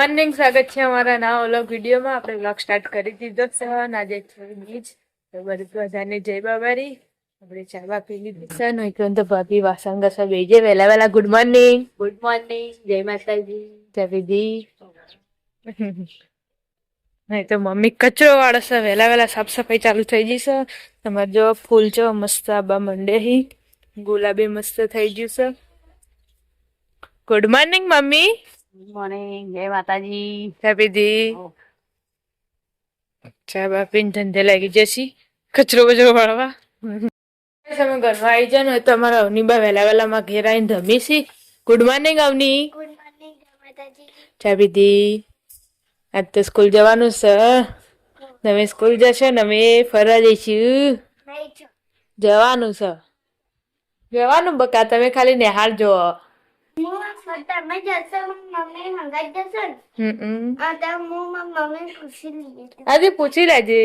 Morning સ્વાગત છે અમારા ના ઓલો વિડીયોમાં. આપણે વ્લોગ સ્ટાર્ટ કરી દીધો છે. આજે બીજ. તો બધું બધાને જય બાબારી. આપણે ચા બા પી લીધી છે. નહીં તો તો ભાભી વાસણ ઘસવા બેજે વહેલા વહેલા ગુડ મોર્નિંગ. Good morning. જય માતાજી. જય પીધી નહીં તો મમ્મી કચરો વાળો છે. વહેલા વહેલા સાફ સફાઈ ચાલુ થઈ જશે તમારે જો ફૂલ છે મસ્ત આબા મંડે હી. ગુલાબી મસ્ત થઈ ગયું છે. Good morning mummy. મોર્નિંગ જય માતાજી ચા ચા બા પીને ધંધે લાગી જશી કચરો બચરો વાળવા? તમે ઘરમાં આવી જાય ને તમારા અવનીબા વહેલા વહેલામાં ઘેર આવીને ધમીશી good morning Avani. Good morning ચા પીધી આજ તો સ્કૂલ જવાનું છે. તમે સ્કૂલ જશો ને અમે ફરવા જઈશું. જવાનું છે. જવાનું બકા તમે ખાલી નિહાળ જો આજે પૂછી લેજે.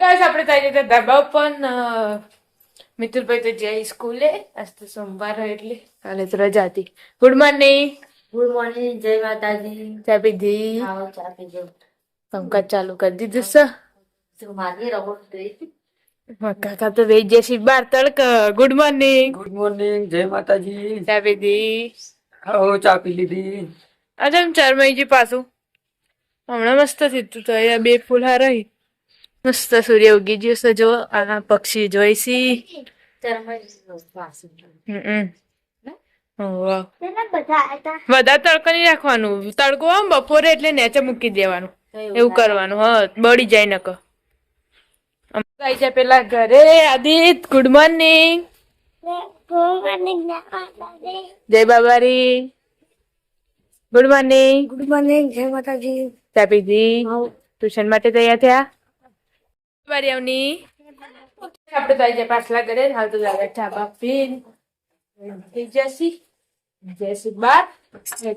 બસ આપણે ધાબા ઉપર મિતુલભાઈ તો જાય સ્કૂલે આજ તો સોમવાર હોય એટલે કાલે તો રજા હતી. ગુડ મોર્નિંગ ગુડ મોર્નિંગ જય માતાજી. ચા પીધી? ચા પીજો પંખા ચાલુ કરી દીધું સર તું મારી રહો તો મારા કાકા તો જય શ્રી બાર તડક. ગુડ મોર્નિંગ ગુડ મોર્નિંગ જય માતાજી. ચા પીધી હો ચા પી લીધી. આજે આમ ચરમાઈજી પાછું. હમણાં મસ્ત થયું તો અહીંયા બે ફૂલ રહી મસ્ત સૂર્ય ઉગી ગયો છે જો. આ પક્ષી જોઈશી હમ વાહ. બધા તડકો નહીં રાખવાનું. તડકો આમ બપોરે એટલે નેચે મૂકી દેવાનું. એવું કરવાનું. હ બળી જાય નકો આવી જાય પેલા ઘરે? આદિત ગુડ મોર્નિંગ ગુડ મોર્નિંગ માતાજી જય બાબારી. ગુડ મોર્નિંગ ગુડ મોર્નિંગ જય માતાજી. ચા ટ્યુશન માટે તૈયાર થયા? બારી આવની. આપણે તો આવી જાય પાછલા ઘરે હાલ તો લાગે ચા બા પીન થઈ જયસી બાર.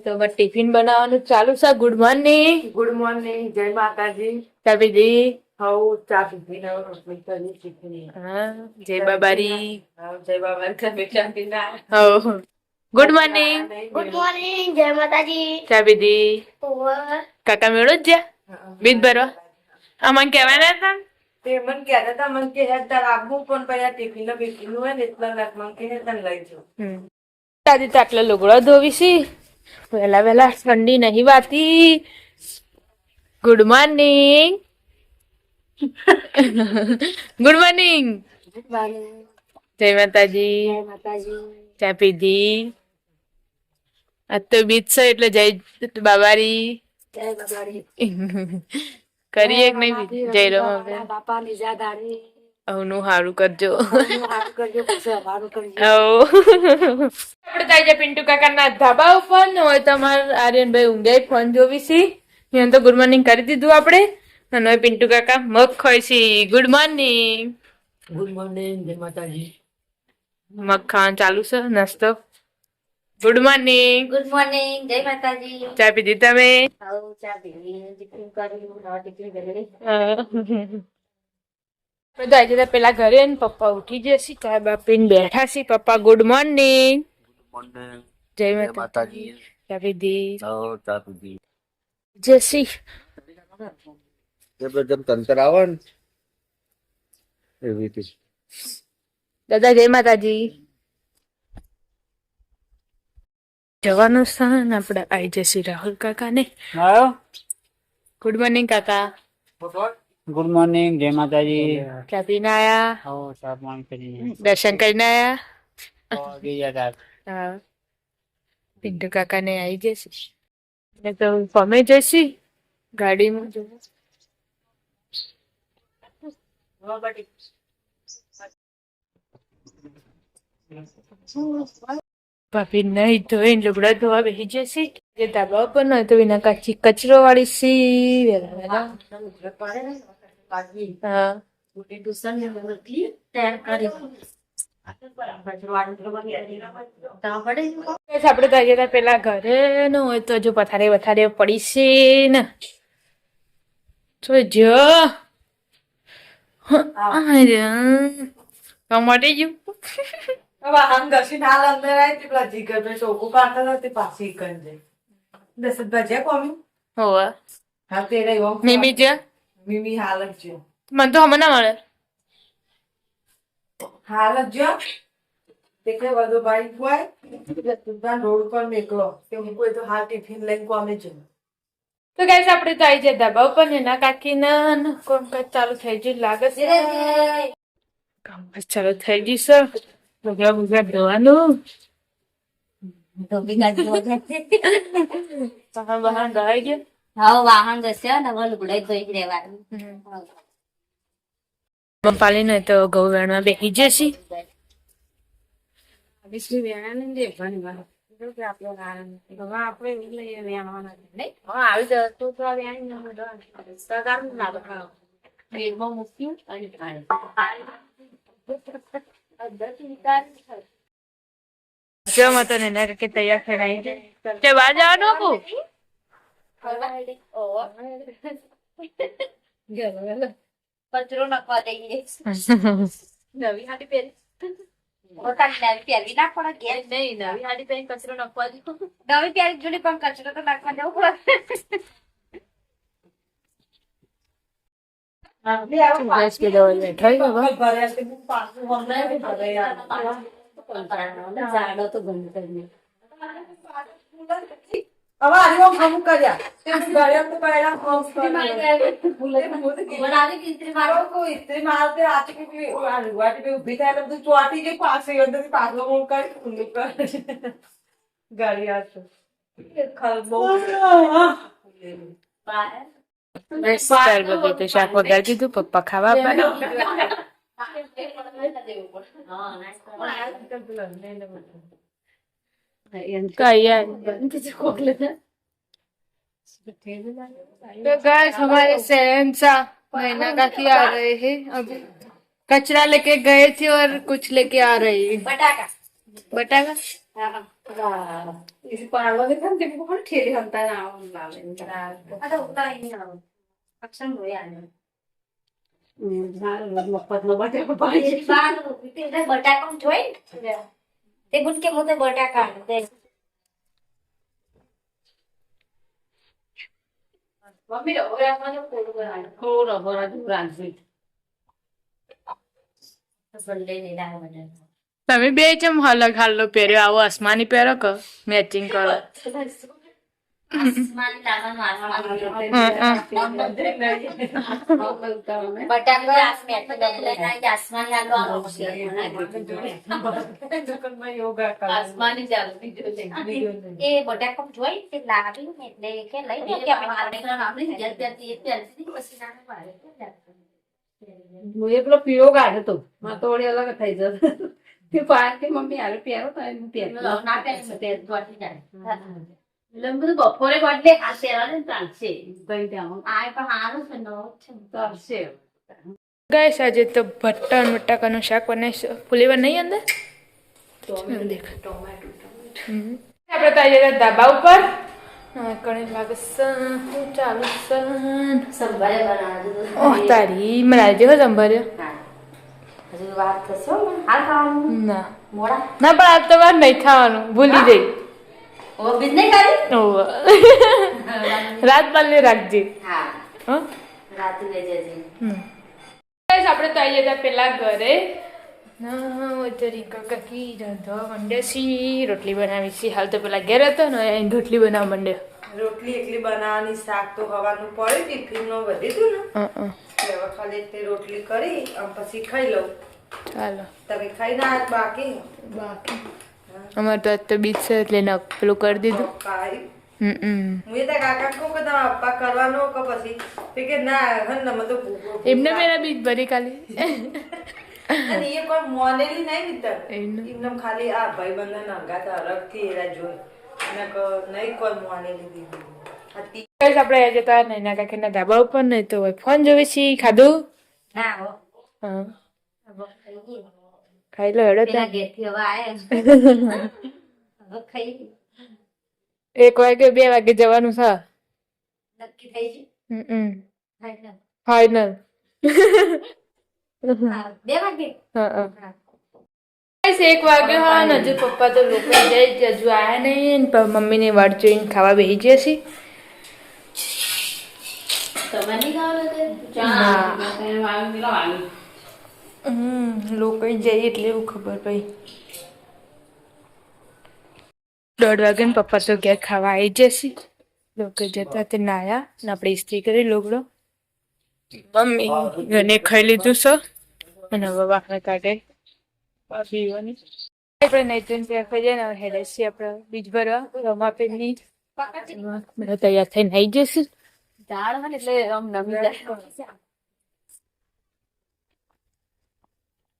તો ટિફિન બનાવવાનું ચાલુ છે. ગુડ મોર્નિંગ ગુડ મોર્નિંગ જય માતાજી. ચા શીખી હા જય બાબારી. જય બાબા હો ગુડ મોર્નિંગ ગુડ મોર્નિંગ જય માતાજી. ચા પીધી? કાકા મેળો જ જ્યાં? બીજ ભરવા અમન કહેવાના હતા તે મન કહેતા હતા મન કે તાર આપવું પણ પહેલા આ ટિફિન બિફિન હોય ને એટલા લાખ મન કે તને લઈ જાઉં. દાદી તો આટલા લુગડા ધોવીશી. વહેલા વહેલા ઠંડી નહીં વાતી. ગુડ મોર્નિંગ ગુડ મોર્નિંગ જય માતાજી. ચા પીધી? આજ તો બીજ છે એટલે જય બાબારી. કરીએ કે નહીં જય રો બાપા ની જાદારી. આવનું સારું કરજો. આપણે તો આજે પિન્ટુ કાકાના ધાબા ઉપર ને હોય તમારે આર્યનભાઈ ઊંઘાઈ ફોન જોવીશી એને તો ગુડ મોર્નિંગ કરી દીધું આપણે. અને પિન્ટુ કાકા મગ ખોઈશી ગુડ મોર્નિંગ ગુડ મોર્નિંગ જય માતાજી. મગ ખાવાનું ચાલુ છે નાસ્તો. ગુડ મોર્નિંગ ગુડ મોર્નિંગ જય માતાજી. ચા પીધી તમે? આવો ચા પીધી. ટિફિન કર્યું હા ટિફિન કરી બધા આજે તો પેલા ઘરે ને પપ્પા ઉઠી જશે ચા બા પીને બેઠા છે. પપ્પા ગુડ મોર્નિંગ મોર્નિંગ જય માતાજી. ચા પીધી. ચા પીધી. જસી તે જેમ તંતર આવે ને એવી રીતે દાદા જય માતાજી. જવાનું સ્થાન ને આપણે આવી જશે રાહુલ કાકા ને ગુડ મોર્નિંગ કાકા. ગુડ મોર્નિંગ જય માતાજી. ચા પીને આયા? હો ચા પાણી કરી દર્શન કરીને આયા? ગયા હા. પિન્ટુ કાકા ને આવી જશે ને તો જશી ગાડીમાં જવું ભાભી, નહીં ધોઈને લુગડા ધોવા બેસી જશે જે ધાબા ઉપર ન તો એના કાચી કચરો વાળી સી વેલા હા. ટ્યુશન ને મોકલી તૈયાર કરી ત્યાં પડે બસ, આપણે તો આજે પેલા ઘરે ન હોય તો જો પથારે વથારે પડી ને. તો જો મટી ગયું હવે આમ ઘસી નાલ અંદર આવી તે પેલા જીગર ને ચોખ્ખું કાઢતા નથી પાછી કરી દે. દસ જ ભજ્યા કોમી? હોવે. હા તે રહ્યો મીમી છે મીમી હાલ જ જો મને તો હમણાં ના મળે. હાલ જ જો તે કઈ બધો ભાઈ હોય. તું રોડ પર મેકલો. કે હું કોઈ તો હાલ ટિફિન લઈને કોમે જવું તો ગાઈસ આપણે તો આવી જાય ધાબા ઉપર ને એના કાકીના કામકાજ ચાલુ થઈ ગયું લાગે છે. કામકાજ ચાલુ થઈ ગયું સર ભૂગા ભૂગા ધોવાનું. વાહન ધોવાઈ ગયું? હા વાહન જશે ને હવે લુગડાઈ ધોઈ જ મમ્પાલી ને તો ઘઉં વેણવા બેસી જશે. વેણા ને દે ન ના તૈયાર બહાર જવાનું હતું. કચરો નખવા દઈએ. નવી હાડી પહેરી. પોતાની નવી પહેરવી ના પડે ઘેર નહીં નવી હાડી પહેરી કચરો નાખવા દો. નવી પહેરી જોડી પણ કચરો તો નાખવા પડે. દવા ભર્યા તે બહુ પાછું હવે આરીઓ ફોન કર્યા. તે ગાડિયા તો પહેલા ફોન મારો કોઈ ઇત્રી મારતે આતે કે વાટી પપ્પા ખાવા પડે हमारे शहनशाह नैना काकी आ रहे हैं अभी कचरा लेके गए थे और कुछ लेके आ रहे हैं બટાકા बटाका આ તો ઉતારી નહીં આવું અક્ષમ હોય આને એની બહાર તે બટાકા મોતે બટાકા દે મમ્મી રવો રાખવાનું કોરું બનાવ્યું. સંડે ને દાળ બનાવ્યું તમે બે ચમ અલગ હાલો પહેર્યો આવો આસમાની પહેરો કે મેચિંગ કરો? હું એકલો પીળો કાઢ્યો તો તો વળી અલગ થઈ જતો તે પાછી મમ્મી હારે પહેરો તો એમ પહેરતી. ના પહેરો તે જાય. એટલે બધું બપોરે બદલે આ પહેરવાને ચાલશે તઈ ત્યાં આ પણ સારું છે નવો છે ગાઈસ આજે તો ભટ્ટા અને બટાકાનું શાક બનાવીશું ફુલેવર નહીં અંદર દેખ આપણે તો આજે ધાબા ઉપર કણે લાગે હું ચાલુ બનાવજો ઓહ તારી મને આજે હો હજુ વાત થશે હાલ ખાવાનું ના મોડા ના પણ આજ તો વાર નહીં ખાવાનું ભૂલી જઈ ઓ બીજ નહીં ખાલી ઓહ. રાત બાલને રાખજે. હા. હા? રાતે લઈ જજે. ગાઈસ આપણે તો આવી જતા પેલા ઘરે. કાકી રાંધવા માંડે છે રોટલી બનાવી છે હાલ તો પેલા ઘેર હતો ને અહીં રોટલી બનાવવા માંડ્યો. રોટલી એટલી બનાવવાની શાક તો હવાનું પડે ટિફિન નો. વધી હતું ને. એટલે ખાલી તે રોટલી કરી આમ પછી ખાઈ લઉં. ચાલો. તમે ખાઈ ના બાકી? બાકી. અમારે તો આજ તો બીજ છે એટલે એને પેલું કરી દીધું. કાઈ? હમ હમ હું એ કાકા કહું કે તમે કરવાનો કે પછી? ના હન ને મને તો ભૂખો એમને મેરા બીજ ભરી ખાલી. અને એ કોઈ મોનેલી નહીં મિત્ર એમને. ખાલી આ ભાઈ બંધન અંગાત અલગથી એરા જોઈ. અને નહીં કોઈ મોનેલી દીધી. ગાઈસ આપણે આજે નૈના કાકીના ધાબા ઉપર નહીં તો ફોન જોવે છે ખાધું? ના હો. હા. હવે ખાઈએ. ખાઈ લો હેડો ત્યાં. ઘેરથી હવે આયા ખાઈ એક વાગે બે વાગે જવાનું છે. નક્કી થઈ છે? હમ હમ. ખાઈ ફાઈનલ હા, બે વાગે? હા હા. એક વાગ્યો હા ને હજુ પપ્પા તો લોકો જાય છે, હજુ આવ્યા નહીં ને મમ્મીને વાટ જોઈને ખાવા બેસી ગયા છે. તમે નહીં ખાવા ના. હમ લોકો જાય એટલે એવું ખબર પડી. દોઢ વાગે પપ્પા તો ઘેર ખાવા આવી જશે લોકો જતા તે નાયા ને આપણે ઇસ્ત્રી કરી લોગડો. મમ્મી ઘરે ખાઈ લીધું છે. અને હવે વાસણ કાઢે. પીવાની. આપણે તો ત્યાં ખાઈ જાય ને હવે હેડે છે આપણે બીજ ભરવા. રમાપેનની બધા તૈયાર થઈને આવી જશે દાળ હોય એટલે આમ નમી જાય.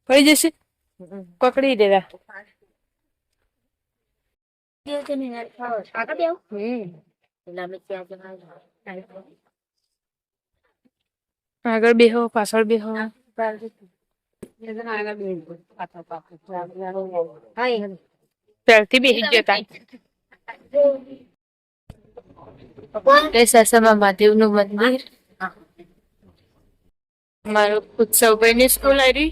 પડી જશે? પકડી દેવા. આગળ બેહો પાછળ બેહો. બેસી જતા સાસામાં મહાદેવનું મંદિર. મારો ઉત્સવભાઈની સ્કૂલ આવી.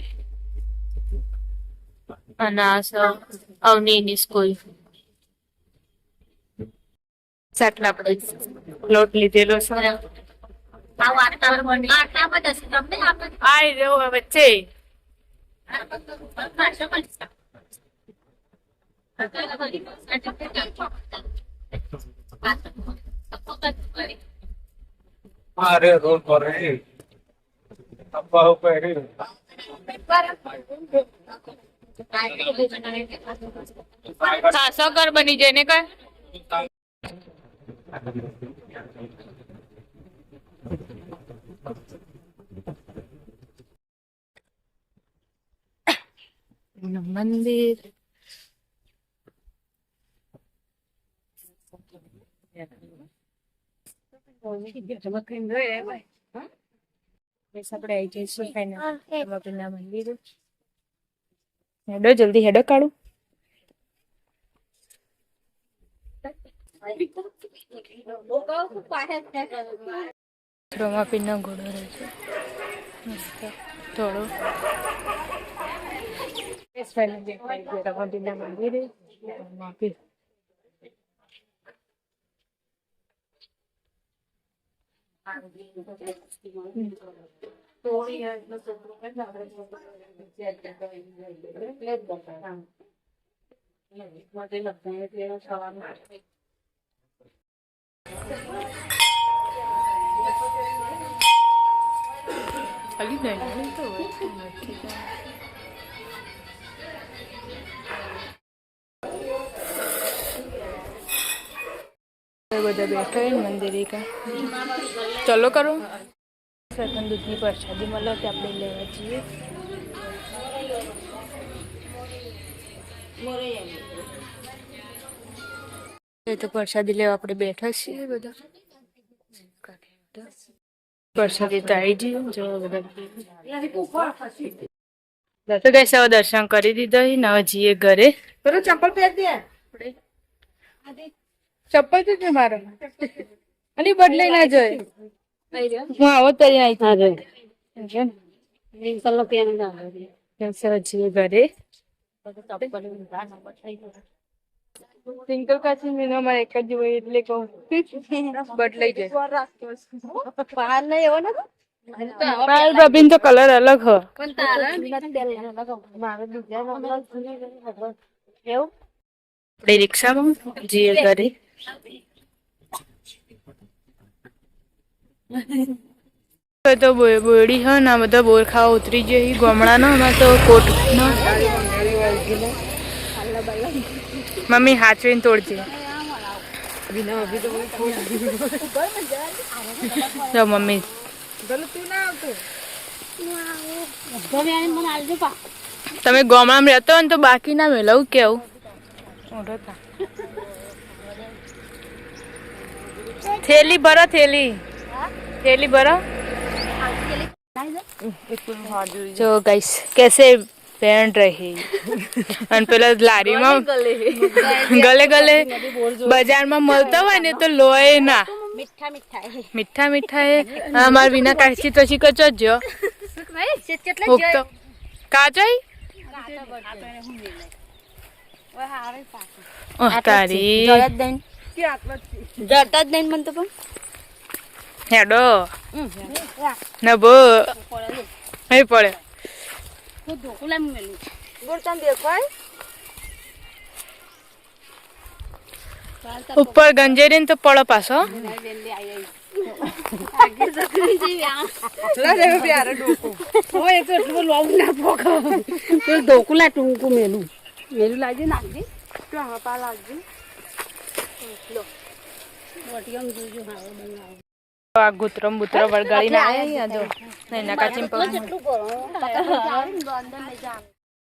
અને આ સ અવનીની સ્કૂલ સાટલા આપણે લોટ લીધેલો છે આ વાર્તા વાર્તા બધા છે તમને આપણે આઈ રહ્યો હવે વચ્ચે अरे रोड पर है अब्बा हो पे है સાસો બની જાય ને કઈ? મંદિર. બસ આપણે આવી જઈશું મંદિર હેડો જલ્દી હેડો કાઢું રમાપીરનો ઘોડો રહે છે મસ્ત થોડો રમાપીરના મંદિરે રમાપીર ખાલી નહીં તો બધા બેઠા મંદિરે કા. ચલો કરો. સરપંચ દૂધની પ્રસાદી મળે કે આપણે લેવા જઈએ. એ તો પ્રસાદી લેવા આપણે બેઠા છીએ બધા. પ્રસાદી તો આવી ગઈ જો બધા. તો ગઈ હવે દર્શન કરી દીધા ને હવે જઈએ ઘરે. પેલો ચંપલ પહેર દે. ચપ્પલ તો છે મારા અને બદલાઈ ના જોઈએ હું આવો. તરી આવી ઘરે. સિંગલ કાચી મીનો મારે એક જ હોય એટલે કહું. બદલાઈ જાય. પાર ભાભીનો તો કલર અલગ હ. આપણે રિક્ષામાં જઈએ ઘરે હવે તો બોડી હ ને બધા બોરખા ઉતરી જઈ ગોમડાનો એમાં તો કોટ મમ્મી હાચવીને તોડજે. જો મમ્મી. તમે ગોમડામાં રહેતો ને તો બાકી ના મેળવું કેવું? થેલી ભરો થેલી. થેલી ભરો જો ગાઈસ કેસે પેન્ટ રહી અને પેલા લારીમાં ગલે ગલે બજારમાં મળતા હોય ને તો લોય ના મીઠા મીઠા એ અમાર વિના કાચી તો શીખો છો જો હુકતો કાચોઈ તારી જતા જ નહીં મને તો પણ હેડો. ના બો. નહીં પડે. ઉપર ગંજેરી ને તો પડો પાછો. ઢોકુલા ટૂંકું મેલું. મેલું લાગી નાખજે. આ ગુતરો બુતરો વળગાડીને આયા જો? નહીં કાચીમ પગ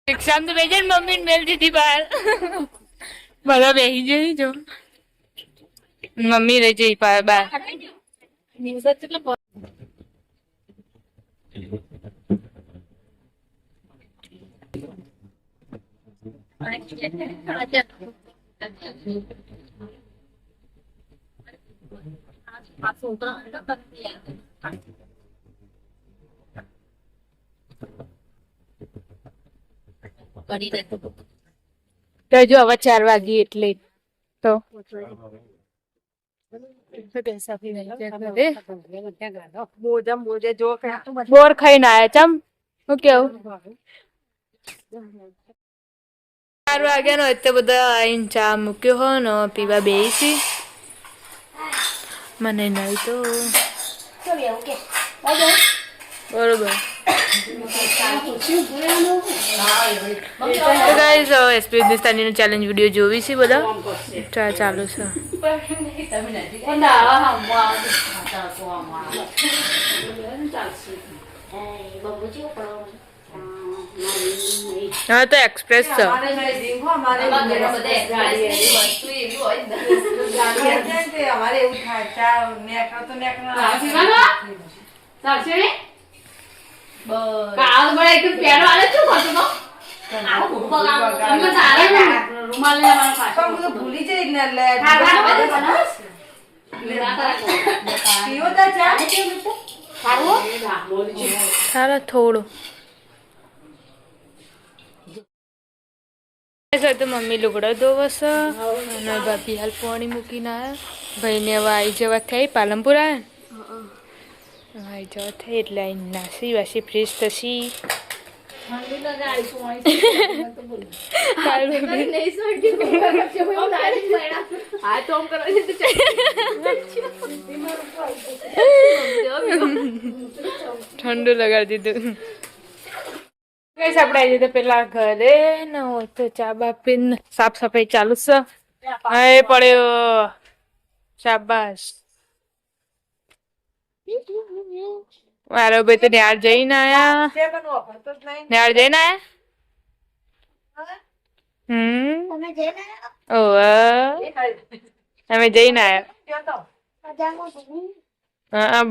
રિક્ષામાં તો બેજે મમ્મી મેલ દીધી બહાર. બધા બેહી જઈ જો. મમ્મી રહી જઈ પા બહાર. તો જો હવે ચાર વાગી એટલે તો. મોજા મોજા જો કે બોર ખાઈને આયા ચમ હું કેવું? ચાર વાગ્યાનો એટલે બધા આઈને ચા મૂક્યો હો ને પીવા બેસી. મને નહીં તો. બરોબર. તો ગાઈઝ એસપી હિન્દુસ્તાનીનો ચેલેન્જ વીડિયો જોવી છે બધા. ચા ચાલુ છે. હવે તો એક્સપ્રેસ છે. હો, ભૂલી સારા થોડું. સર તો મમ્મી લુગડો ધોવસ અને ભાભી હાલ પાણી મૂકીને આવ્યા ભાઈને હવે આવી જવા થઈ પાલનપુર આવ્યા ને? આવી જવા થઈ એટલે અહીં નાસી વાસી ફ્રીઝ થશી ઠંડુ લગાડી દીધું. ગઈસ આપણે આવી જઈએ પેલા ઘરે ને હોય તો ચા બા સાફ સફાઈ ચાલુ છે. હા પડ્યો. શાબાશ. મારો ભાઈ તો ન્યાર જઈને આયા. ન્યાર જઈને આયા? હમ. અમે જઈને આયા. તો?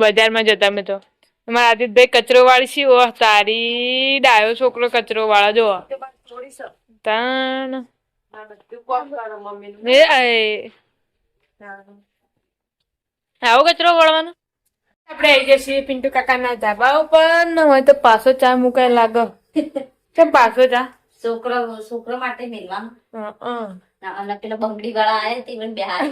બજારમાં જતા અમે તો. અમારા આદિતભાઈ કચરો વાળી છે ઓહ તારી ડાયો છોકરો કચરો વાળા જો. તાણ. આવો કચરો વાળવાનો. આપણે આવી જઈએ પિન્ટુ કાકાના ધાબા ઉપર. હોય તો પાછો ચા મુકાય લાગો. કેમ પાછો ચા? છોકરો છોકરો માટે મેળવાનું હં. પેલા બંગડી વાળા આવે તે બેહાર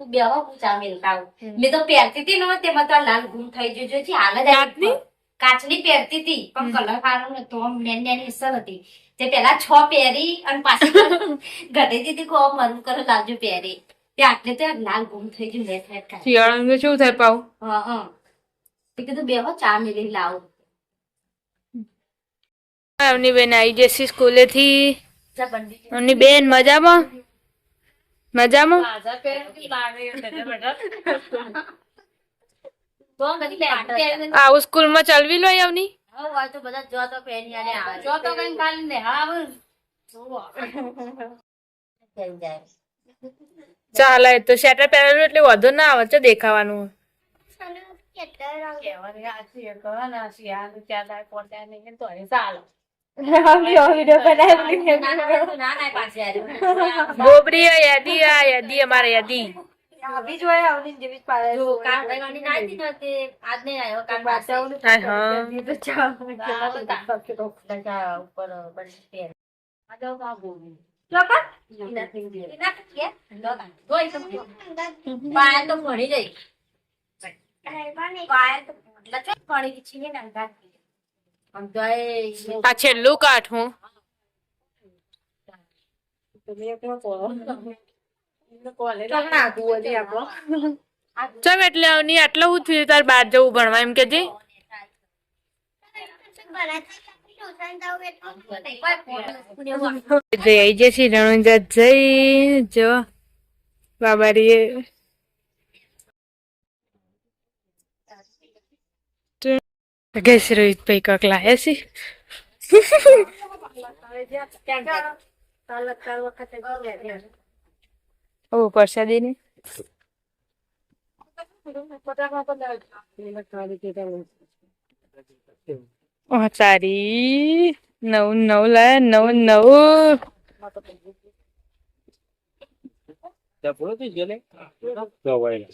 તું બેહો હું ચા મેલતા આવું. મેં તો પહેરતી હતી ને તેમાં તો લાલ ગુમ થઈ ગયો છે. હાલ જ આવી. કાચની? પહેરતી હતી પણ કલર સારો નતો આમ નેન નેની અસર હતી. તે પેલા છ પહેરી અને પાછી ઘટે દીધી કો મન કરો લાવજો પહેરી. તે આટલે તો લાલ ગુમ થઈ ગયું લે થાય. શિયાળાનું શું થાય પાવ હા હા. તે કીધું બેહો ચા મેલી લાવ. એમની બેન આવી જશે સ્કૂલેથી. જા બેન મજામાં? મજામાં? આવું સ્કૂલમાં ચલવી લો એમની હવે હોય તો બધા જો તો પહેરી આને આવે જો તો કઈ કાલ ને હા હવે થઈ જાય ચાલે તો શેટર પહેરેલું એટલે વધુ ના આવે છે દેખાવાનું આવ્યું ગોબરી આ યાદી આ યાદી અમારે યાદી આવી જ હોય આવની જેવી જ પાડે જો કાલ રવિવારની ના હતી ને તે આજ નહીં આવ્યો કાલ બાચાઓને હા, હા. તો ચા ઉપર બધી પહેર. આ જો આ ગોળી. ચોકન એના કે? જોઈ તમે. પાયા તો ભણી જઈ. પાયા તો એટલે ચો ભણી ગઈ છે ને અંગાત. આમ તો એ આ છેલ્લું કાઠું. ચમ એટલે આવની આટલું હું થયું તાર બહાર જવું ભણવા એમ કે જી જય જય શ્રી રણુજા જય જો બાબારીએ ગેસ રોહિતભાઈ કાંક લાયા છે ઓ પ્રસાદી ને ઓ સારી નવ નવ લાયા નવ નવ બોલો તો ગયેલે દવાઈ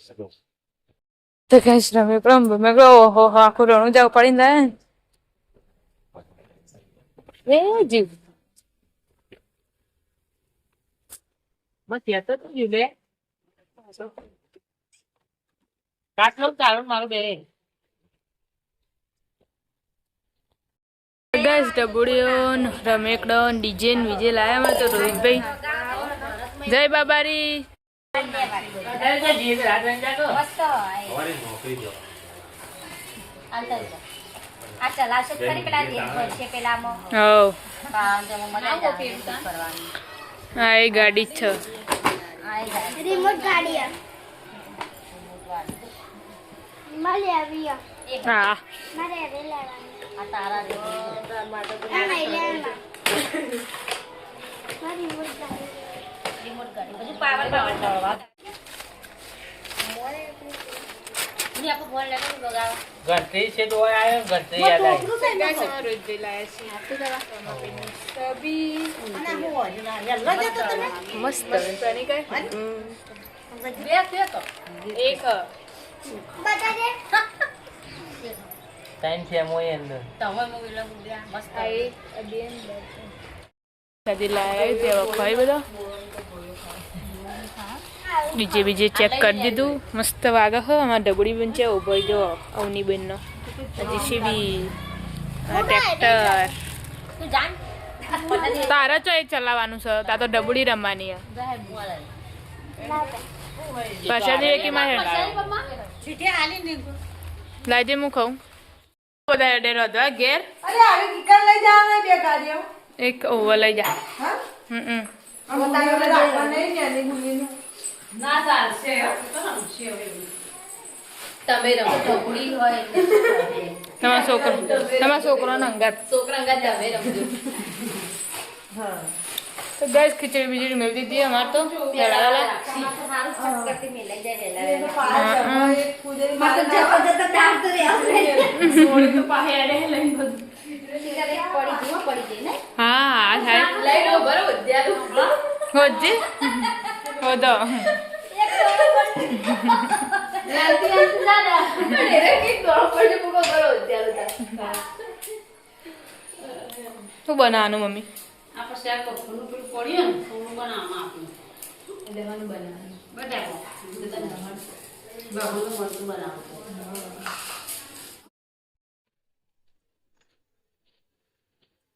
તો કઈ રમે પ્રમ મેં me ઓહો હો આખું રણું જાવ પડીને લાયા એ જીવ બસ તો થયું લે કાટલો ચાલો મારું બે. ગેસ ડબુડીઓ રમેકડો ડીજે વિજે લાયા મને તો રોહિતભાઈ. જય બાબારી. ગાડી છે. રિમોટ ગાડી મળે આવી હા. મારે લેવાની આ તારા લેવાના મારી રિમોટ ગાડી. રિમોટ ગાડી. બધું પાવર પાવર બગાવો. ઘરથી છે તો આવ્યો ઘરથી યાદ આવી રોહિતભાઈ લાયા છે મસ્ત. બે બે તો. એક. ટાઈમ છે મોય અંદર. તમે મૂવી લો મૂવી મસ્ત. કદી લાયા તે વખાઈ બધો બીજે બીજે ચેક કરી દીધું. મસ્ત વાગે હો અમારા ડબડી બન છે ઊભો જો, અવની બેન નો હજી શિબી આ ટ્રેક્ટર તારા ચો ચલાવવાનું છે? તા તો ડબડી રમવાની છે પાછા જઈએ કે મારે લાજે હું ખાઉં. બધા એડે રોધવા ઘેર. અરે, આવી કિકર લઈ જવાના બે ગાડીઓ. એક ઓવર લઈ જા. હા? હમ તમારો છોકરો તમારો છોકરો અંગાત છોકરા અંગા તમે રમજો. તો ગેસ ખીચડી બીજડી મેળવી દીધી અમારે તો પેલા હા હા થાય લઈ લો બરોબર ધ્યાન હોદો શું બનાવવાનું મમ્મી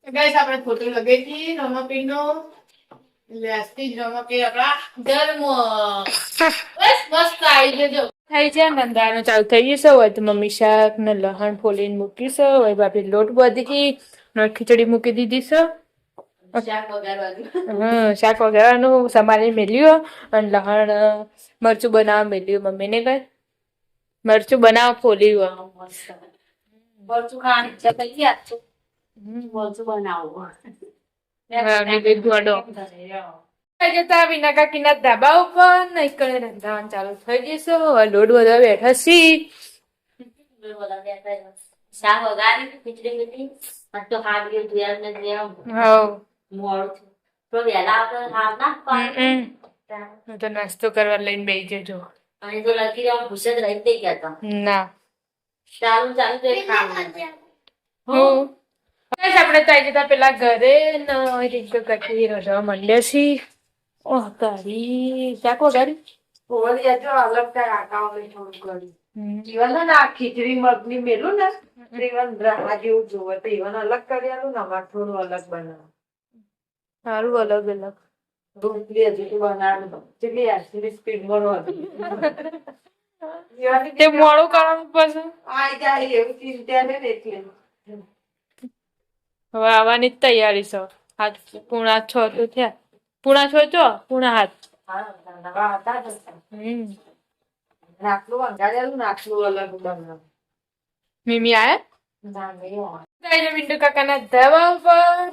ગાઈસ આપણે ફોટો લગાવી હતી રમાપીર નો વ્યસ્તી જ રમાપીર આપણા ધર્મ. બસ મસ્ત આવી જજો. થઈ છે નંદાનું ચાલુ થઈ ગયું હોય તો મમ્મી શાક ને લહણ ફોલીને મૂકી છે. હોય બાપી લોટ બધી ને ખીચડી મૂકી દીધી છે. શાક વગાડવાનું સમારી મેલ્યું અને લહણ મરચું બનાવવા મેલ્યું મમ્મીને કઈ મરચું બનાવવા ફોલ્યું. મરચું ખાવાની મરચું બનાવવું જતા વિના કાકીના ધાબા ઉપર નહીં કરે રંધાવાનું ચાલુ થઈ જશે હવે લોડ બધા બેઠા સી શાક વગાડી ખીચડી મીઠી અને તો હાથ ગયો ધોયા ને. ધોયા મોડું તો વહેલા આવતો હાથ ના હમ, હમ. હું તો નાસ્તો કરવા લઈને બેસી જજો અને તો લકી રહેવા ભૂસે જ રહી ગયા હતા ના ચાલુ ચાલુ તો એક કામ હું? બસ આપણે તો આવી જતા પેલા ઘરે ને રીંગ કટી રજવા માંડ્યા છીએ ઓહ ગાડી ચાકો ગાડી? ઓવર યાર જો અલગ થાય આકાઓને થોડું કર્યું જીવન ને આ ખીચડી મગની મેલું ને જીવન રાહા જેવું જોવે. તો ઈવન અલગ કરી ના અમારે થોડું અલગ બનાવ. સારું અલગ અલગ. રોટલી હજી તો બનાવવાનું જેટલી આશરી સ્પીડમાં તે મોડું કરવાનું પછી આ જાય એવું ચિંતા ને એટલે. હવે આવવાની જ તૈયારી છો. હાથ પૂણા છ તો થયા પૂણા છ છો પૂણા હાથ. મીમી આયા? મિન્ટુ કાકાના ધાબા ઉપર.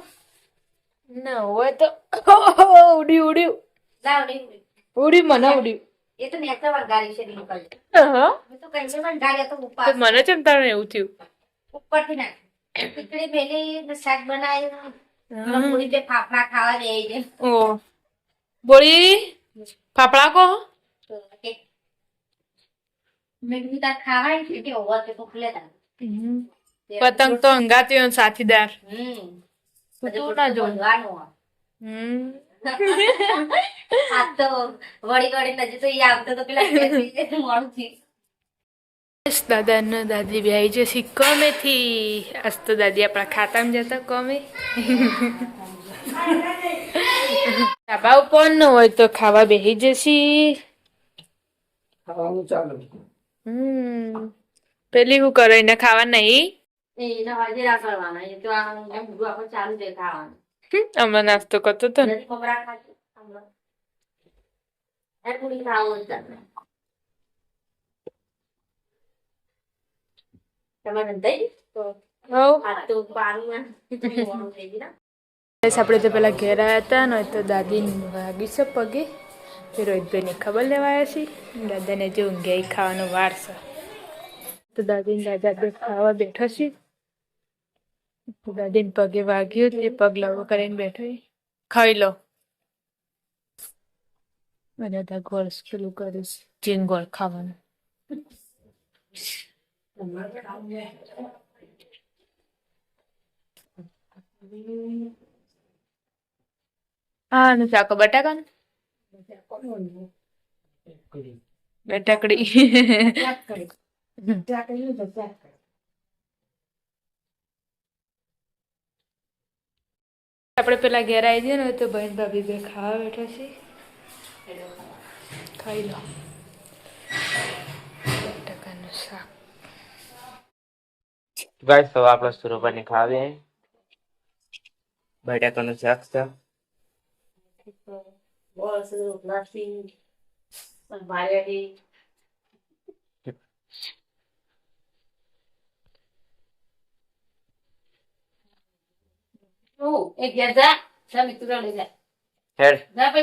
ના હોય તો ઉડી ઉડ્યું ઉડ્યું. મને ઉડ્યું. એ તો છે કઈ મને ચમ એવું થયું. ઉપરથી નાખ. શાક બનાવ્યું. ફાફડા ખાવા દે ઓ. ફાફડા કો? ખાવાય છે કે પતંગ તો અંગાતી હોય સાથીદાર. હમ. તું ના જો હમ. આ તો વળી વળી નજી તો એ આવતો તો પેલા મોડું થયું. બસ દાદા ને દાદી બે આવી જશે કોમેથી આજ તો દાદી આપણા ખાતામાં જતા કોમે ધાબા ઉપર ન હોય તો ખાવા બેસી જશી ખાવાનું ચાલુ હમ પેલી હું કરો એને ખાવા નહીં હમણાં નાસ્તો કરતો હતો ને નથી મમરા ખાતી હમણાં. એ પૂરી ખાવું જ તમને. તમારે દઈ તો હવ આ તો પાણીમાં મોડું થઈ ગયું ને. બસ આપણે તો પેલા ઘેર આવ્યા હતા ને તો દાદી વાગી છે પગે. રોહિતભાઈની ખબર લેવા આવ્યા છે દાદાને જે ઊંઘે ખાવાનો વાર છે. તો દાદીને દાદા ખાવા બેઠો છે. દાદીને પગે વાગ્યું તે પગ લાવો કરીને બેઠો ખાઈ લો. બધા ગોળ પેલું કરીશ ચીન ગોળ ખાવાનું. હા ને ચાકો બટાકાનું? બટાકડી. આપણે પેલા ઘેર આવી જઈએ ને તો બહેન ભાભી બે ખાવા બેઠા છે. ખાઈ લો બટાકાનું શાક ગાઈસ તો આપણે સુરોપાની ખાવી બટાકાનું શાક છે બસ રોટલાથી સંભાળ્યાથી હું એક ઘેર જા જા મિત્રો લઈ જા હેડ જા ભાઈ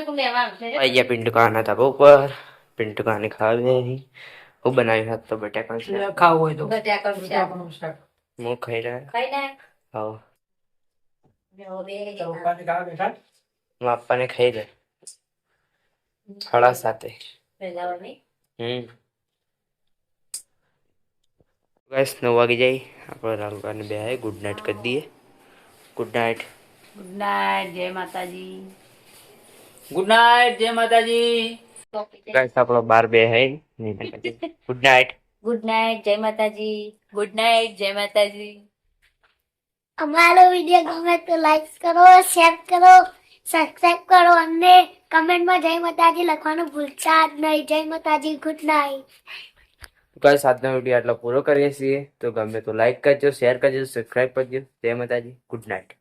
કોણ લેવા આવશે? આઈ ગયા પિન્ટુ કાના ધાબા ઉપર. પિન્ટુ કાની ખાવી. હું બનાવી હાથ તો બટાકાનું શાક. ખાવું હોય તો. ગટ્યા કરું છે હું ખાઈ રહ્યા ખાઈ ને હાવ હવે હું ખાઈ લે સાડા સાતે પહેલા હમ ગાઈસ નવ વાગે જાય આપણે રાલકાને બે આવે ગુડ નાઇટ કરી દઈએ ગુડ નાઇટ ગુડ નાઇટ જય માતાજી ગુડ નાઇટ જય માતાજી ગાઈસ આપણો બાર બે હે ગુડ નાઇટ ગુડ નાઇટ જય માતાજી ગુડ નાઇટ જય માતાજી અમારો વીડિયો ગમે તો લાઈક કરો શેર કરો સબસ્ક્રાઇબ કરો અને કમેન્ટમાં જય માતાજી લખવાનું ભૂલતા જ નહીં. જય માતાજી ગુડ નાઇટ ગાઈસ આજનો વીડિયો આટલો પૂરો કરીએ છીએ. તો ગમે તો લાઈક કરજો શેર કરજો સબસ્ક્રાઇબ કરજો. જય માતાજી ગુડ નાઇટ